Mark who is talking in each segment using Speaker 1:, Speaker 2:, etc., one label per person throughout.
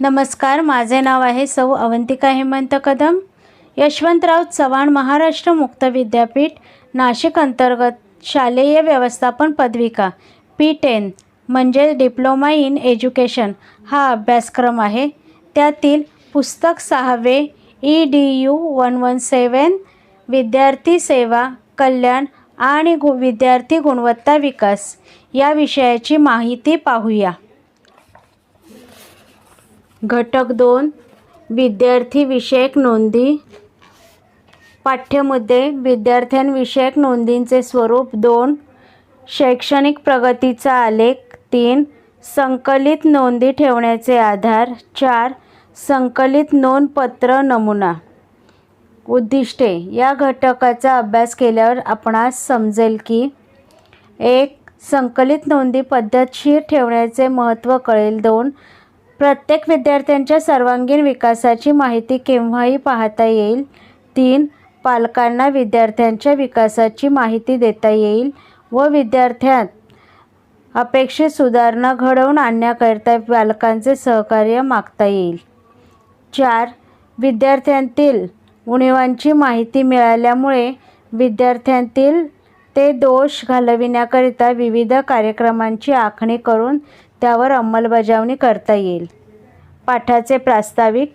Speaker 1: नमस्कार माझे नाव आहे सौ अवंतिका हेमंत कदम. यशवंतराव चव्हाण महाराष्ट्र मुक्त विद्यापीठ नाशिक अंतर्गत शालेय व्यवस्थापन पदविका. पी टेन म्हणजे डिप्लोमा इन एज्युकेशन हा अभ्यासक्रम आहे. त्यातील पुस्तक सहावे E D U one one seven विद्यार्थी सेवा कल्याण आणि गु विद्यार्थी गुणवत्ता विकास. या विषयाची माहिती पाहूया. घटक दोन विद्यार्थी विषयक नोंदी. पाठ्यमुद्दे विद्यार्थ्यांविषयक नोंदींचे स्वरूप दोन शैक्षणिक प्रगतीचा आलेख तीन संकलित नोंदी ठेवण्याचे आधार चार संकलित नोंदपत्र नमुना. उद्दिष्टे या घटकाचा अभ्यास केल्यावर आपणास समजेल की एक संकलित नोंदी पद्धतशीर ठेवण्याचे महत्त्व कळेल. दोन प्रत्येक विद्यार्थ्यांच्या सर्वांगीण विकासाची माहिती केव्हाही पाहता येईल? तीन पालकांना विद्यार्थ्यांच्या विकासाची माहिती देता येईल व विद्यार्थ्यांत अपेक्षित सुधारणा घडवून आणण्याकरिता पालकांचे सहकार्य मागता येईल? चार विद्यार्थ्यांतील उणिवांची माहिती मिळाल्यामुळे विद्यार्थ्यांतील ते दोष घालविण्याकरिता विविध कार्यक्रमांची आखणी करून त्यावर अंमलबजावणी करता येईल. पाठाचे प्रास्ताविक.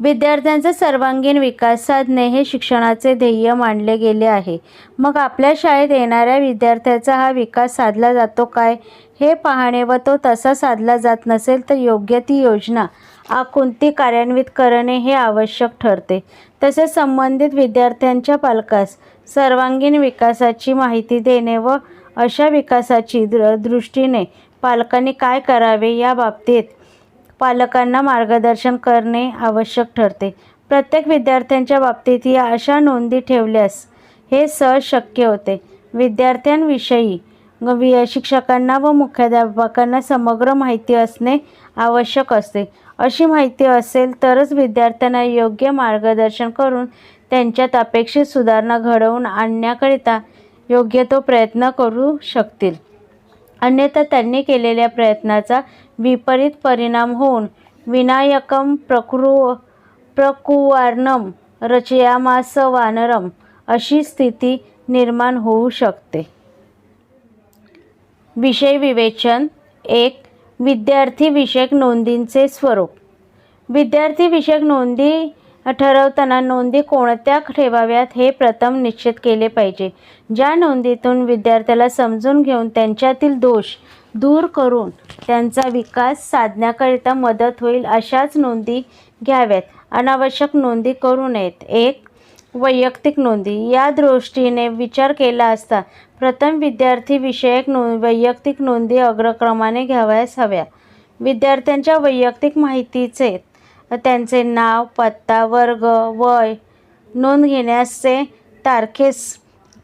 Speaker 1: विद्यार्थ्यांचा सर्वांगीण विकास साधणे हे शिक्षणाचे ध्येय मानले गेले आहे. मग आपल्या शाळेत येणाऱ्या विद्यार्थ्याचा हा विकास साधला जातो काय? हे पाहणे व तो तसा साधला जात नसेल तर योग्य ती योजना आखून ती कार्यान्वित करणे हे आवश्यक ठरते. तसेच संबंधित विद्यार्थ्यांच्या पालकास सर्वांगीण विकासाची माहिती देणे व अशा विकासाची दृ दृष्टीने पालकांनी काय करावे या बाबतीत पालकांना मार्गदर्शन करणे आवश्यक ठरते. प्रत्येक विद्यार्थ्यांच्या बाबतीत या अशा नोंदी ठेवल्यास हे सहज शक्य होते. विद्यार्थ्यांविषयी वि शिक्षकांना व मुख्याध्यापकांना समग्र माहिती असणे आवश्यक असते. अशी माहिती असेल तरच विद्यार्थ्यांना योग्य मार्गदर्शन करून त्यांच्यात अपेक्षित सुधारणा घडवून आणण्याकरिता योग्य तो प्रयत्न करू शकतील. अन्यथा त्यांनी केलेल्या प्रयत्नाचा विपरीत परिणाम होऊन विनायकम प्रकृ प्रकुवार्णम रचयामास वानरम अशी स्थिती निर्माण होऊ शकते. विषय विवेचन एक विद्यार्थी विषयक नोंदींचे स्वरूप. विद्यार्थी विषयक नोंदी ठरवताना नोंदी कोणत्या ठेवाव्यात हे प्रथम निश्चित केले पाहिजे. ज्या नोंदीतून विद्यार्थ्याला समजून घेऊन त्यांच्यातील दोष दूर करून त्यांचा विकास साधण्याकरिता मदत होईल अशाच नोंदी घ्याव्यात. अनावश्यक नोंदी करू नयेत. एक वैयक्तिक नोंदी. या दृष्टीने विचार केला असता प्रथम विद्यार्थी विषयक नो वैयक्तिक नोंदी अग्रक्रमाने घ्यावयास हव्या. विद्यार्थ्यांच्या वैयक्तिक माहितीचे त्यांचे नाव पत्ता वर्ग वय नोंद घेण्याचे तारखेस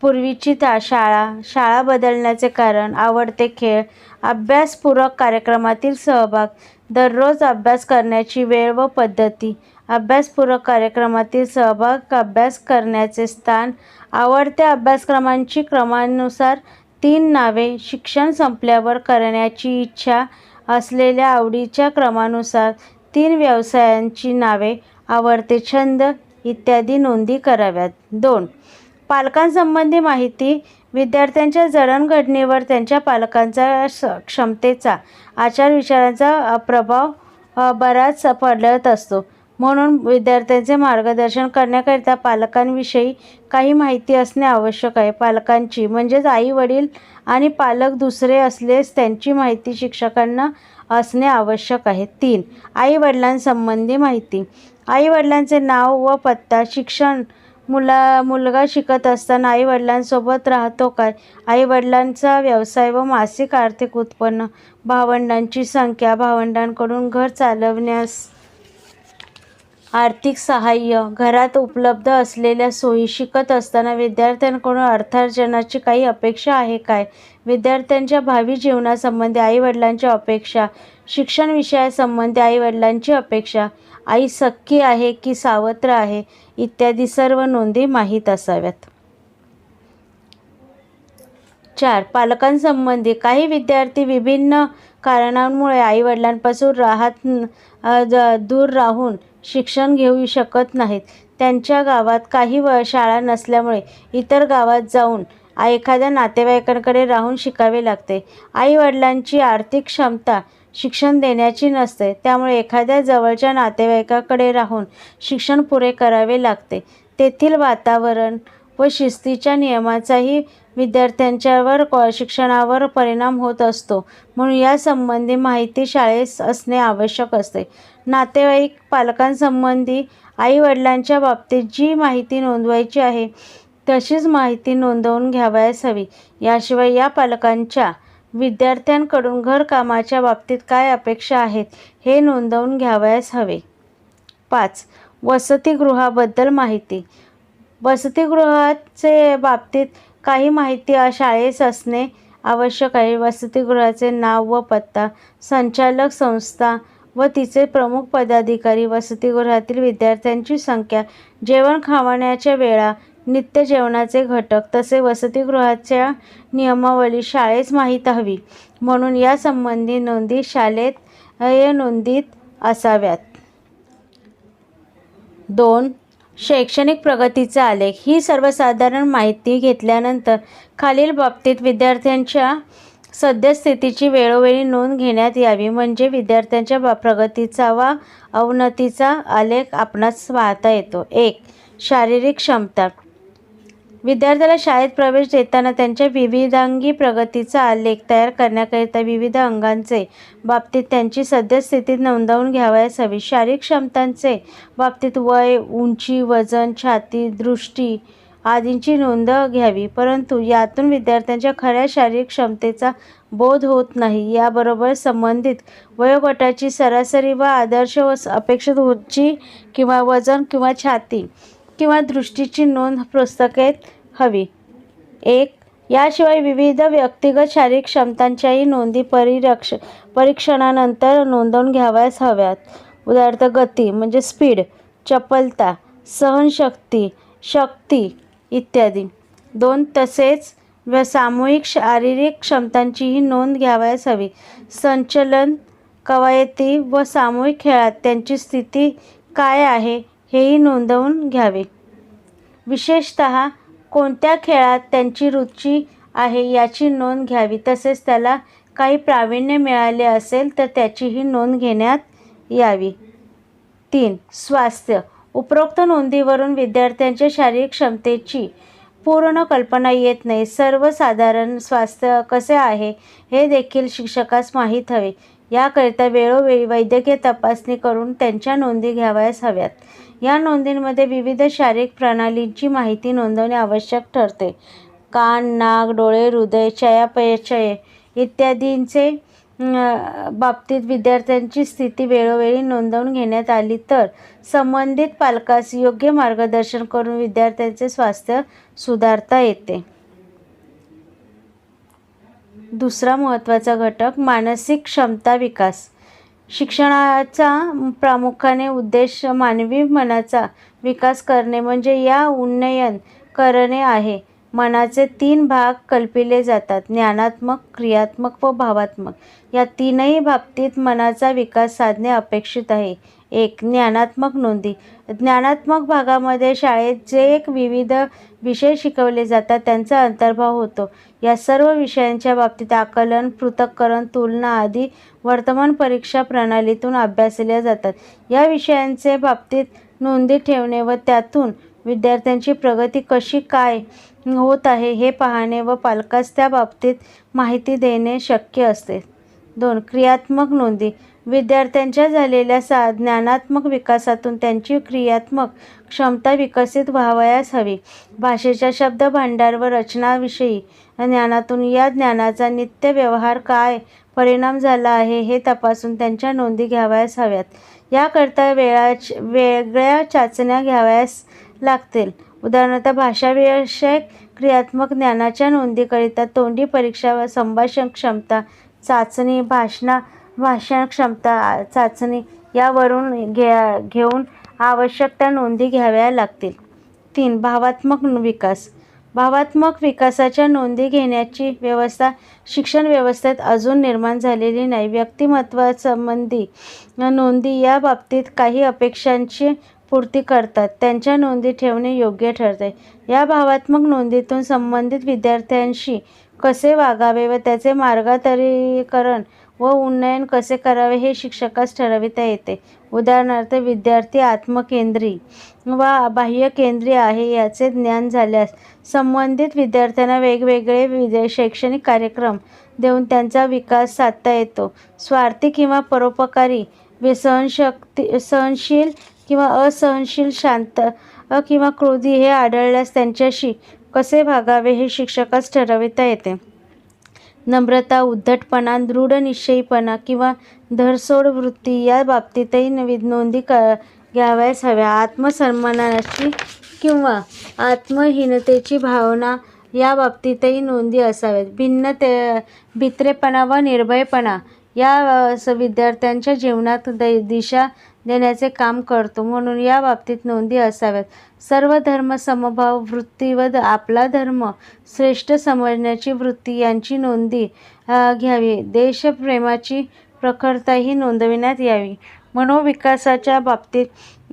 Speaker 1: पूर्वीची ता शाळा. शाळा बदलण्याचे कारण आवडते खेळ अभ्यासपूरक कार्यक्रमातील सहभाग दररोज अभ्यास करण्याची वेळ व पद्धती. अभ्यासपूरक कार्यक्रमातील सहभाग अभ्यास करण्याचे स्थान आवडत्या अभ्यासक्रमांची क्रमानुसार तीन नावे शिक्षण संपल्यावर करण्याची इच्छा असलेल्या आवडीच्या क्रमानुसार तीन व्यवसायांची नावे आवडते छंद इत्यादी नोंदी कराव्यात. दोन पालकांसंबंधी माहिती. विद्यार्थ्यांच्या जडणघडणीवर त्यांच्या पालकांचा स क्षमतेचा आचारविचारांचा प्रभाव बराच पडत असतो. म्हणून विद्यार्थ्यांचे मार्गदर्शन करण्याकरिता पालकांविषयी काही माहिती असणे आवश्यक आहे. पालकांची म्हणजेच आई वडील आणि पालक दुसरे असलेच त्यांची माहिती शिक्षकांना असणे आवश्यक आहे. तीन आईवडिलांसंबंधी माहिती. आईवडिलांचे नाव व पत्ता शिक्षण मुला मुलगा शिकत असताना आईवडिलांसोबत राहतो काय? आईवडिलांचा व्यवसाय व मासिक आर्थिक उत्पन्न भावंडांची संख्या भावंडांकडून घर चालवण्यास आर्थिक सहाय्य घरात उपलब्ध असलेल्या सोयी शिकत असताना विद्यार्थ्यांकडून अर्थार्जनाची काही अपेक्षा आहे काय? विद्यार्थ्यांच्या भावी जीवनासंबंधी आईवडिलांच्या अपेक्षा शिक्षण विषयासंबंधी आईवडिलांची अपेक्षा आई सख्खी आहे की सावत्र आहे इत्यादी सर्व नोंदी माहीत असाव्यात. चार पालकांसंबंधी काही विद्यार्थी विभिन्न कारणांमुळे आईवडिलांपासून राहत दूर राहून शिक्षण घेऊ शकत नाहीत. त्यांच्या गावात काही व शाळा नसल्यामुळे इतर गावात जाऊन एखाद्या नातेवाईकांकडे राहून शिकावे लागते. आईवडिलांची आर्थिक क्षमता शिक्षण देण्याची नसते. त्यामुळे एखाद्या जवळच्या नातेवाईकाकडे राहून शिक्षण पुरे करावे लागते. तेथील वातावरण व शिस्तीच्या नियमाचाही विद्यार्थ्यांच्यावर कॉ शिक्षणावर परिणाम होत असतो. म्हणून यासंबंधी माहिती शाळेत असणे आवश्यक असते. नातेवाईक पालकांसंबंधी आईवडिलांच्या बाबतीत जी माहिती नोंदवायची आहे तशीच माहिती नोंदवून घ्यावयास हवी. याशिवाय या पालकांच्या विद्यार्थ्यांकडून घरकामाच्या बाबतीत काय अपेक्षा आहेत हे नोंदवून घ्यावयास हवे. पाच. वसतिगृहाबद्दल माहिती. वसतिगृहाचे बाबतीत काही माहिती शाळेस असणे आवश्यक आहे. वसतिगृहाचे नाव व पत्ता संचालक संस्था व तिचे प्रमुख पदाधिकारी वसतिगृहातील विद्यार्थ्यांची संख्या जेवण खावण्याच्या वेळा नित्य जेवणाचे घटक तसे वसतिगृहाच्या नियमावली शाळेस माहीत हवी. म्हणून यासंबंधी नोंदी शाळेत नोंदीत असाव्यात. दोन शैक्षणिक प्रगतीचा आलेख. ही सर्वसाधारण माहिती घेतल्यानंतर खालील बाबतीत विद्यार्थ्यांच्या सद्यस्थितीची वेळोवेळी नोंद घेण्यात यावी. म्हणजे विद्यार्थ्यांच्या बा- प्रगतीचा वा अवनतीचा आलेख आपणास पाहता येतो. एक शारीरिक क्षमता. विद्यार्थ्याला शाळेत प्रवेश देताना त्यांच्या विविधांगी प्रगतीचा आलेख तयार करण्याकरिता विविध अंगांचे बाबतीत त्यांची सद्यस्थितीत नोंदवून घ्यावयास हवी. शारीरिक क्षमतांचे बाबतीत वय उंची वजन छाती दृष्टी आदींची नोंद घ्यावी. परंतु यातून विद्यार्थ्यांच्या खऱ्या शारीरिक क्षमतेचा बोध होत नाही. याबरोबर संबंधित वयोगटाची सरासरी व आदर्श व अपेक्षित उंची किंवा वजन किंवा छाती किंवा दृष्टीची नोंद पुस्तकेत हवी. एक याशिवाय विविध व्यक्तिगत शारीरिक क्षमतांच्याही नोंदी परिरक्ष परीक्षणानंतर नोंदवून घ्यावयास हव्यात. उदाहरणार्थ गती म्हणजे स्पीड चपलता सहनशक्ती शक्ती इत्यादी. दोन तसेच व सामूहिक शारीरिक क्षमतांचीही नोंद घ्यावयास हवी. संचलन कवायती व सामूहिक खेळात त्यांची स्थिती काय आहे? हेही नोंदवून घ्यावे. विशेषत कोणत्या खेळात त्यांची रुची आहे याची नोंद घ्यावी. तसेच त्याला काही प्रावीण्य मिळाले असेल तर त्याचीही नोंद घेण्यात यावी. तीन. स्वास्थ्य. उपरोक्त नोंदीवरून विद्यार्थ्यांच्या शारीरिक क्षमतेची पूर्ण कल्पना येत नाही. सर्वसाधारण स्वास्थ्य कसे आहे हे देखील शिक्षकास माहीत हवे. याकरिता वेळोवेळी वैद्यकीय तपासणी करून त्यांच्या नोंदी घ्यावयास हव्यात. या नोंदींमध्ये विविध शारीरिक प्रणालींची माहिती नोंदवणे आवश्यक ठरते. कान नाक डोळे हृदय चयापचय इत्यादींचे बाबतीत विद्यार्थ्यांची स्थिती वेळोवेळी नोंदवून घेण्यात आली तर संबंधित पालकास योग्य मार्गदर्शन करून विद्यार्थ्यांचे स्वास्थ्य सुधारता येते. दुसरा महत्त्वाचा घटक मानसिक क्षमता विकास. शिक्षणाचा प्रामुख्याने उद्देश मानवी मनाचा विकास करणे म्हणजे या उन्नयन करणे आहे. मनाचे तीन भाग कल्पिले जातात ज्ञानात्मक क्रियात्मक व भावात्मक. या तीनही बाबतीत मनाचा विकास साधणे अपेक्षित आहे. एक ज्ञानात्मक नोंदी. ज्ञानात्मक भागामध्ये शाळेत जे एक विविध विषय शिकवले जातात त्यांचा अंतर्भाव होतो. या सर्व विषयांच्या बाबतीत आकलन पृथक्करण तुलना आदी वर्तमान परीक्षा प्रणालीतून अभ्यासल्या जातात. या विषयांचे बाबतीत नोंदी ठेवणे व त्यातून विद्यार्थ्यांची प्रगती कशी काय होत आहे हे पाहणे व पालकास त्या बाबतीत माहिती देणे शक्य असते. दोन क्रियात्मक नोंदी. विद्यार्थ्यांच्या झालेल्या सा ज्ञानात्मक विकासातून त्यांची क्रियात्मक क्षमता विकसित व्हावयास हवी. भाषेच्या शब्द भांडार व रचनाविषयी ज्ञानातून या ज्ञानाचा नित्य व्यवहार काय परिणाम झाला आहे हे तपासून त्यांच्या नोंदी घ्यावयास हव्यात. याकरता वेळा वेगळ्या चाचण्या घ्यावयास लागतील. उदाहरणार्थ भाषाविषयक क्रियात्मक ज्ञानाच्या नोंदीकरिता तोंडी परीक्षा व संभाषण क्षमता चाचणी भाषणा भाषण क्षमता चाचणी यावरून घ्या घेऊन आवश्यक त्या नोंदी घ्याव्या लागतील. तीन भावात्मक विकास. भावात्मक विकासाच्या नोंदी घेण्याची व्यवस्था शिक्षण व्यवस्थेत अजून निर्माण झालेली नाही. व्यक्तिमत्वासंबंधी नोंदी या बाबतीत काही अपेक्षांची पूर्ती करतात. त्यांच्या नोंदी ठेवणे योग्य ठरते. या भावात्मक नोंदीतून संबंधित विद्यार्थ्यांशी कसे वागावे व त्याचे मार्गदरीकरण व उन्नयन कसे करावे हे शिक्षकास ठरविता येते. उदाहरणार्थ विद्यार्थी आत्मकेंद्री व बाह्यकेंद्री आहे याचे ज्ञान झाल्यास संबंधित विद्यार्थ्यांना वेगवेगळे विद्या शैक्षणिक कार्यक्रम देऊन त्यांचा विकास साधता येतो. स्वार्थी किंवा परोपकारी सहनशक्ती सहनशील किंवा असहनशील शांत किंवा क्रोधी हे आढळल्यास त्यांच्याशी कसे भागावे हे शिक्षकास ठरविता येते. नम्रता उद्धटपणा दृढनिश्चयीपणा किंवा धरसोड वृत्ती या बाबतीतही नवी नोंदी क घ्यावयास हव्या. आत्मसन्मानाची किंवा आत्महीनतेची भावना या बाबतीतही नोंदी असाव्यात. भिन्न ते भित्रेपणा व निर्भयपणा या विद्यार्थ्यांच्या जीवनात द दिशा देण्याचे काम करतो. म्हणून या बाबतीत नोंदी असाव्यात. सर्व धर्म समभाव वृत्ती व आपला धर्म श्रेष्ठ समजण्याची वृत्ती यांची नोंदी घ्यावी. देशप्रेमाची प्रखरताही नोंदविण्यात यावी. मनोविकासाच्या बाबतीत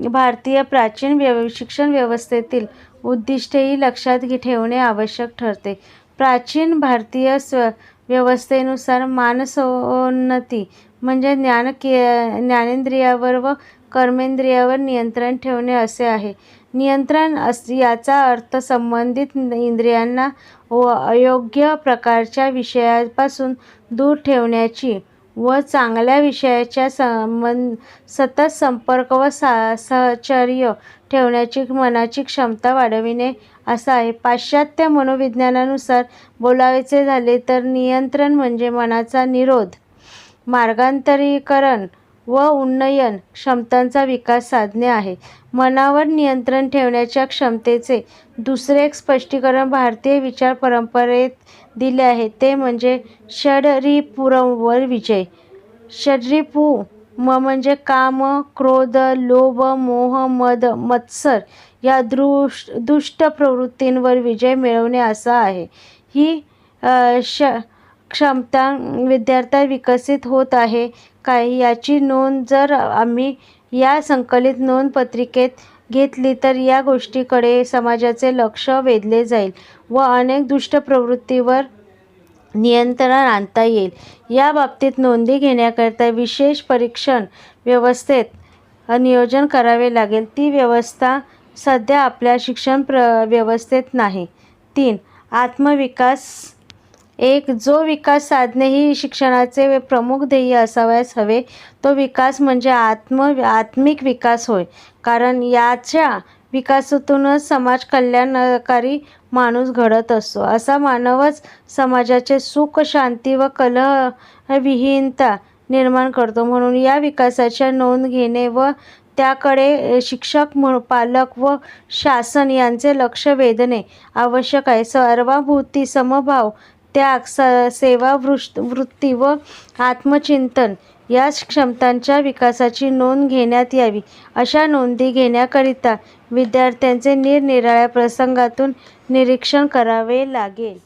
Speaker 1: भारतीय प्राचीन व्यव शिक्षण व्यवस्थेतील उद्दिष्टेही लक्षात ठेवणे आवश्यक ठरते. प्राचीन भारतीय स्व व्यवस्थेनुसार मानसोन्नती म्हणजे ज्ञान के ज्ञानेंद्रियावर व कर्मेंद्रियावर नियंत्रण ठेवणे असे आहे. नियंत्रण अस याचा अर्थ संबंधित इंद्रियांना व अयोग्य प्रकारच्या विषयापासून दूर ठेवण्याची व चांगल्या विषयाच्या संबंध सतत संपर्क व सा सहचर्य ठेवण्याची मनाची क्षमता वाढविणे असं आहे. पाश्चात्य मनोविज्ञानानुसार बोलावेचे झाले तर नियंत्रण म्हणजे मनाचा निरोध. मार्गांतरीकरण व उन्नयन क्षमतांचा विकास साधणे आहे. मनावर नियंत्रण ठेवण्याच्या क्षमतेचे दुसरे एक स्पष्टीकरण भारतीय विचार परंपरेत दिले आहे. ते म्हणजे षडरिपुरवर विजय. षडरिपू म म्हणजे काम क्रोध लोभ मोह मद मत्सर या दृश दुष्ट प्रवृत्तींवर विजय मिळवणे असा आहे. ही श क्षमता विद्यार्थ्यात विकसित होत आहे. काय याची नोंद जर आम्ही या संकलित नोंद पत्रिकेत घेतली तर या गोष्टीकडे समाजाचे लक्ष वेधले जाईल व अनेक दुष्ट प्रवृत्तीवर नियंत्रण आणता येईल. या बाबतीत नोंदी घेण्याकरिता विशेष परीक्षण व्यवस्थेत नियोजन करावे लागेल. ती व्यवस्था सध्या आपल्या शिक्षण प्र व्यवस्थेत नाही. तीन आत्मविकास एक जो विकास साधणे ही शिक्षणाचे प्रमुख ध्येय असावयास हवे तो विकास म्हणजे आत्म आत्मिक विकास होय. कारण याच्या विकासातूनच समाज कल्याणकारी माणूस घडत असतो. असा मानवच समाजाचे सुख शांती व कलहविहीनता निर्माण करतो. म्हणून या विकासाच्या नोंद घेणे व त्याकडे शिक्षक म्हणून पालक व शासन यांचे लक्ष वेधणे आवश्यक आहे. सर्वाभूती समभाव त्याग स सेवावृष वृत्ती व आत्मचिंतन या क्षमतांच्या विकासाची नोंद घेण्यात यावी. अशा नोंदी घेण्याकरिता विद्यार्थ्यांचे निरनिराळ्या प्रसंगातून निरीक्षण करावे लागेल.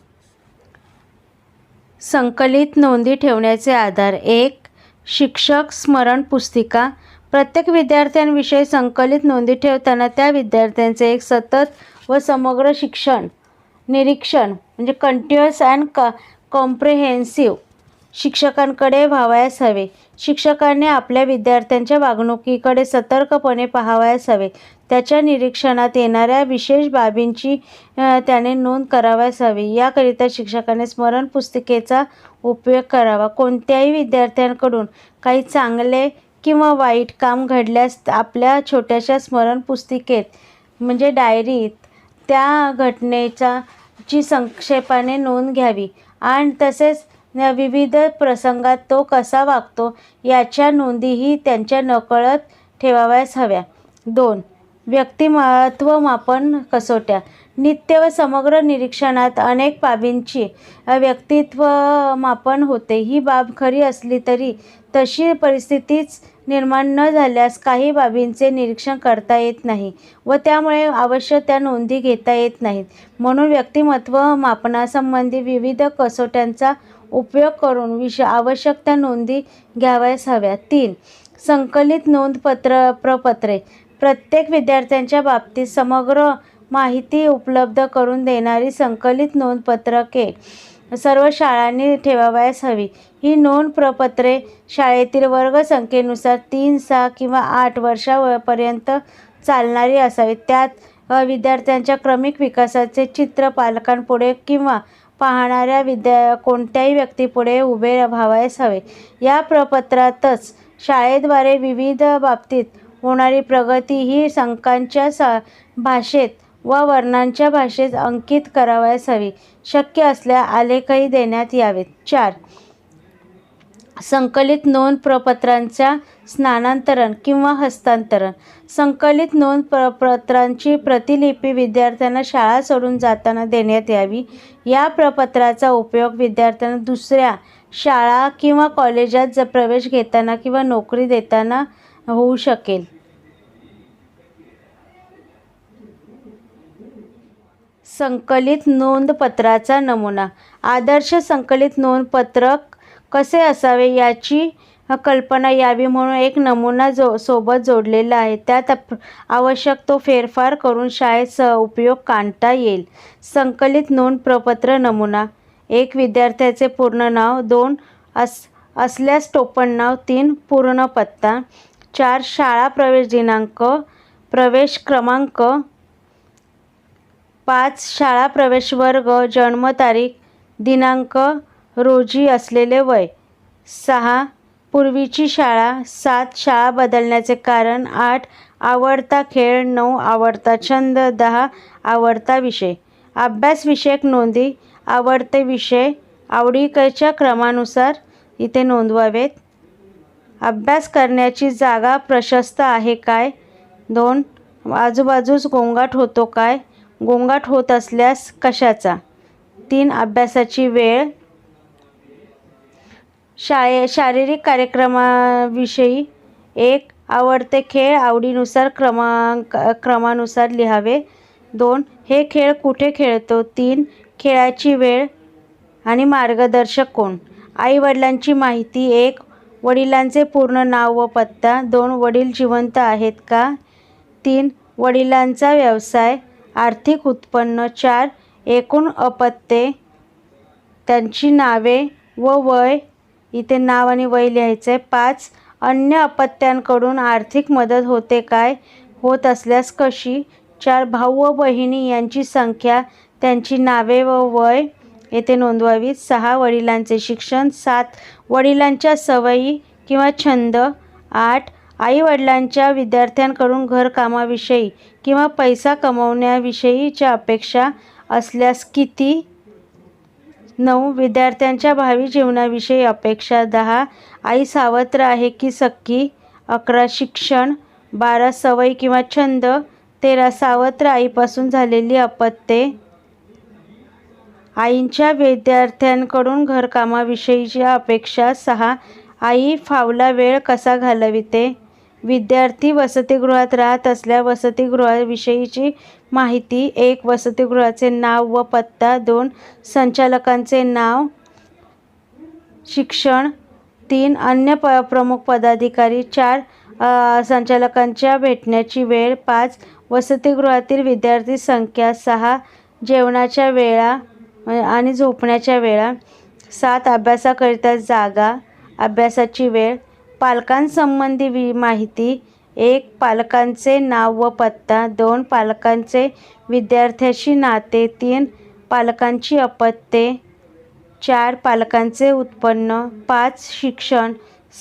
Speaker 1: संकलित नोंदी ठेवण्याचे आधार एक शिक्षक स्मरण पुस्तिका. प्रत्येक विद्यार्थ्यांविषयी संकलित नोंदी ठेवताना त्या विद्यार्थ्यांचे एक सतत व समग्र शिक्षण निरीक्षण म्हणजे कंटिन्युअस अँड क कॉम्प्रिहेन्सिव्ह शिक्षकांकडे व्हावयास हवे. शिक्षकांनी आपल्या विद्यार्थ्यांच्या वागणुकीकडे सतर्कपणे पाहावयास हवे. त्याच्या निरीक्षणात येणाऱ्या विशेष बाबींची त्याने नोंद करावयास हवी. याकरिता शिक्षकाने स्मरण पुस्तिकेचा उपयोग करावा. कोणत्याही विद्यार्थ्यांकडून काही चांगले किंवा वाईट काम घडल्यास आपल्या छोट्याशा स्मरण पुस्तिकेत म्हणजे डायरीत त्या घटनेचा ची संक्षेपाने नोंद घ्यावी. आणि तसेच विविध प्रसंगात तो कसा वागतो याच्या नोंदीही त्यांच्या नकळत ठेवावयास हव्या. दोन व्यक्तिमत्व मापन कसोट्या. नित्य व समग्र निरीक्षणात अनेक बाबींची व्यक्तित्व मापन होते. ही बाब खरी असली तरी तशी परिस्थितीच निर्माण न झाल्यास काही बाबींचे निरीक्षण करता येत नाही व त्यामुळे आवश्यक त्या नोंदी घेता येत नाहीत. म्हणून व्यक्तिमत्व मापनासंबंधी विविध कसोट्यांचा उपयोग करून विषय आवश्यक त्या नोंदी घ्यावयास हव्या. तीन संकलित नोंदपत्र प्रपत्रे. प्रत्येक विद्यार्थ्यांच्या बाबतीत समग्र माहिती उपलब्ध करून देणारी संकलित नोंदपत्रके सर्व शाळांनी ठेवावयास हवी. ही नोंद प्रपत्रे शाळेतील वर्गसंख्येनुसार तीन सहा किंवा आठ वर्षापर्यंत चालणारी असावी त्यात विद्यार्थ्यांच्या क्रमिक विकासाचे चित्र पालकांपुढे किंवा पाहणाऱ्या विद्या कोणत्याही व्यक्तीपुढे उभे व्हावयास हवे. या प्रपत्रातच शाळेद्वारे विविध बाबतीत होणारी प्रगती ही अंकांच्या सा भाषेत व वर्णांच्या भाषेत अंकित करावयास हवी. शक्य असल्या आलेखही देण्यात यावेत. चार. संकलित नोंद प्रपत्रांच्या स्थानांतरण किंवा हस्तांतरण. संकलित नोंद प्रपत्रांची प्रतिलिपी विद्यार्थ्यांना शाळा सोडून जाताना देण्यात यावी. या प्रपत्राचा उपयोग विद्यार्थ्यांना दुसऱ्या शाळा किंवा कॉलेजात ज प्रवेश घेताना किंवा नोकरी देताना होऊ शकेल. संकलित नोंदपत्राचा नमुना. आदर्श संकलित नोंदपत्रक कसे असावे याची कल्पना यावी म्हणून एक नमुना जो सोबत जोडलेला आहे. त्यात आवश्यक तो फेरफार करून शाळेत सह उपयोग काढता येईल. संकलित नोंद प्रपत्र नमुना. एक विद्यार्थ्याचे पूर्ण नाव दोन अस असल्यास टोपण नाव तीन पूर्ण पत्ता. चार शाळा प्रवेश दिनांक प्रवेश क्रमांक पाच शाळा प्रवेश वर्ग जन्मतारीख दिनांक रोजी असलेले वय. सहा पूर्वीची शाळा सात शाळा बदलण्याचे कारण आठ आवडता खेळ नऊ आवडता छंद दहा आवडता विषय. अभ्यासविषयक नोंदी आवडते विषय आवडीच्या क्रमानुसार इथे नोंदवावेत. अभ्यास करण्याची जागा प्रशस्त आहे काय? दोन आजूबाजूस गोंगाट होतो काय? गोंगाट होत असल्यास कशाचा? तीन अभ्यासाची वेळ. शाळे शारीरिक कार्यक्रमाविषयी एक आवडते खेळ आवडीनुसार क्रमांक क्रमानुसार लिहावे. दोन हे खेळ कुठे खेळतो? तीन खेळाची वेळ आणि मार्गदर्शक कोण? आईवडिलांची माहिती एक वडिलांचे पूर्ण नाव व पत्ता. दोन वडील जिवंत आहेत का? तीन वडिलांचा व्यवसाय आर्थिक उत्पन्न. चार एकूण अपत्ये त्यांची नावे व वय. इथे नाव आणि वय लिहायचं आहे पाच अन्य अपत्यांकडून आर्थिक मदत होते काय? होत असल्यास कशी? चार भाऊ व बहिणी यांची संख्या त्यांची नावे व वय. येथे नोंदवावी. सहा वडिलांचे शिक्षण. सात वडिलांच्या सवयी किंवा छंद आठ आईवडिलांच्या विद्यार्थ्यांकडून घरकामाविषयी किंवा पैसा कमवण्याविषयीच्या अपेक्षा असल्यास किती? नऊ विद्यार्थ्यांच्या भावी जीवनाविषयी अपेक्षा दहा आई सावत्र आहे की सक्की अकरा शिक्षण बारा सवयी किंवा छंद तेरा सावत्र आईपासून झालेली अपत्ये आईंच्या विद्यार्थ्यांकडून घरकामाविषयीच्या अपेक्षा सहा आई फावला वेळ कसा घालविते? विद्यार्थी वसतिगृहात राहत असल्या वसतिगृहाविषयीची माहिती एक वसतिगृहाचे नाव व पत्ता दोन संचालकांचे नाव शिक्षण तीन अन्य प प्रमुख पदाधिकारी चार संचालकांच्या भेटण्याची वेळ पाच वसतिगृहातील विद्यार्थी संख्या सहा जेवणाच्या वेळा आणि झोपण्याच्या वेळा सात अभ्यासाकरिता जागा अभ्यासाची वेळ पालकांसंबंधी वि माहिती एक पालकांचे नाव व पत्ता दोन पालकांचे विद्यार्थ्याशी नाते तीन पालकांची अपत्ये चार पालकांचे उत्पन्न पाच शिक्षण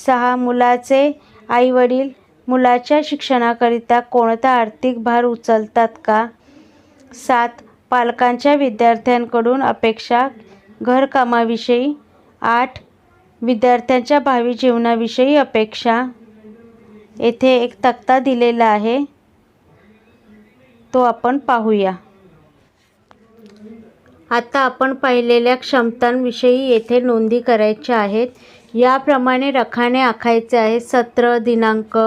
Speaker 1: सहा मुलाचे आईवडील मुलाच्या शिक्षणाकरिता कोणता आर्थिक भार उचलतात का? सात पालकांच्या विद्यार्थ्यांकडून अपेक्षा घरकामाविषयी आठ विद्यार्थ्यांच्या भावी जीवनाविषयी अपेक्षा. येथे एक तक्ता दिलेला आहे. तो आपण पाहूया. आता आपण पाहिलेल्या क्षमतांविषयी येथे नोंदी करायच्या आहेत. याप्रमाणे रखाने आखायचे आहे सत्र दिनांक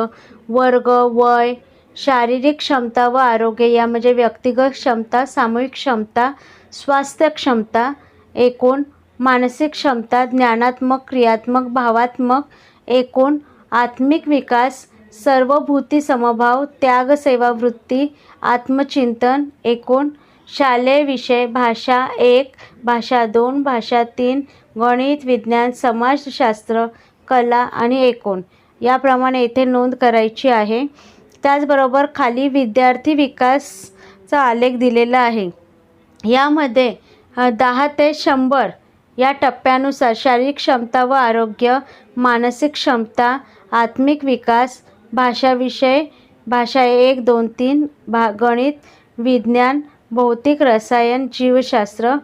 Speaker 1: वर्ग वय शारीरिक क्षमता व आरोग्य या म्हणजे व्यक्तिगत क्षमता सामूहिक क्षमता स्वास्थ्य क्षमता एकूण मानसिक क्षमता ज्ञानात्मक क्रियात्मक भावात्मक एकूण आत्मिक विकास सर्वभूती समभाव त्याग सेवावृत्ती आत्मचिंतन एकूण शालेय विषय भाषा एक भाषा दोन भाषा तीन गणित विज्ञान समाजशास्त्र कला आणि एकूण. याप्रमाणे येथे नोंद करायची आहे. त्याचबरोबर खाली विद्यार्थी विकासचा आलेख दिलेला आहे. यामध्ये दहा ते शंभर या टप्प्यानुसार शारीरिक क्षमता व आरोग्य मानसिक क्षमता आत्मिक विकास भाषाविषय भाषा एक दोन तीन भा गणित विज्ञान भौतिक रसायन जीवशास्त्र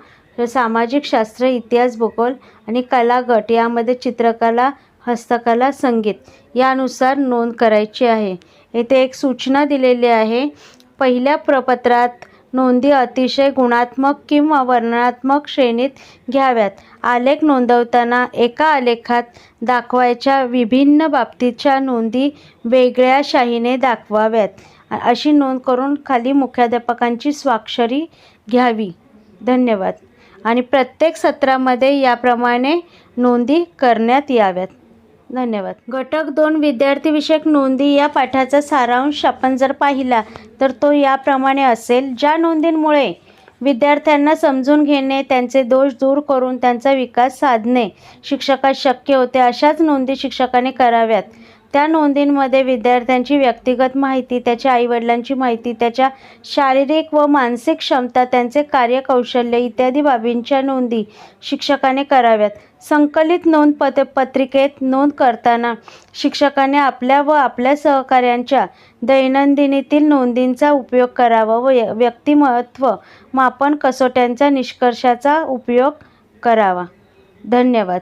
Speaker 1: सामाजिक शास्त्र इतिहास भूगोल आणि कला गट यामध्ये चित्रकला हस्तकला संगीत यानुसार नोंद करायची आहे. येथे एक सूचना दिलेली आहे. पहिल्या प्रपत्रात नोंदी अतिशय गुणात्मक किंवा वर्णनात्मक श्रेणीत घ्याव्यात. आलेख नोंदवताना एका आलेखात दाखवायच्या विभिन्न बाबतीच्या नोंदी वेगळ्या शाहीने दाखवाव्यात. अशी नोंद करून खाली मुख्याध्यापकांची स्वाक्षरी घ्यावी. धन्यवाद. आणि प्रत्येक सत्रामध्ये याप्रमाणे नोंदी करण्यात याव्यात. धन्यवाद. घटक दोन विद्यार्थीविषयक नोंदी या पाठाचा सारांश आपण जर पाहिला तर तो याप्रमाणे असेल. ज्या नोंदींमुळे विद्यार्थ्यांना समजून घेणे त्यांचे दोष दूर करून त्यांचा विकास साधणे शिक्षकास शक्य होते अशाच नोंदी शिक्षकाने कराव्यात. त्या नोंदींमध्ये विद्यार्थ्यांची व्यक्तिगत माहिती त्याच्या आईवडिलांची माहिती त्याच्या शारीरिक व मानसिक क्षमता त्यांचे कार्यकौशल्य इत्यादी बाबींच्या नोंदी शिक्षकाने कराव्यात. संकलित नोंद पत पत्रिकेत नोंद करताना शिक्षकाने आपल्या व आपल्या सहकाऱ्यांच्या दैनंदिनीतील नोंदींचा उपयोग करावा व व्यक्तिमत्व मापन कसोट्यांचा निष्कर्षाचा उपयोग करावा. धन्यवाद.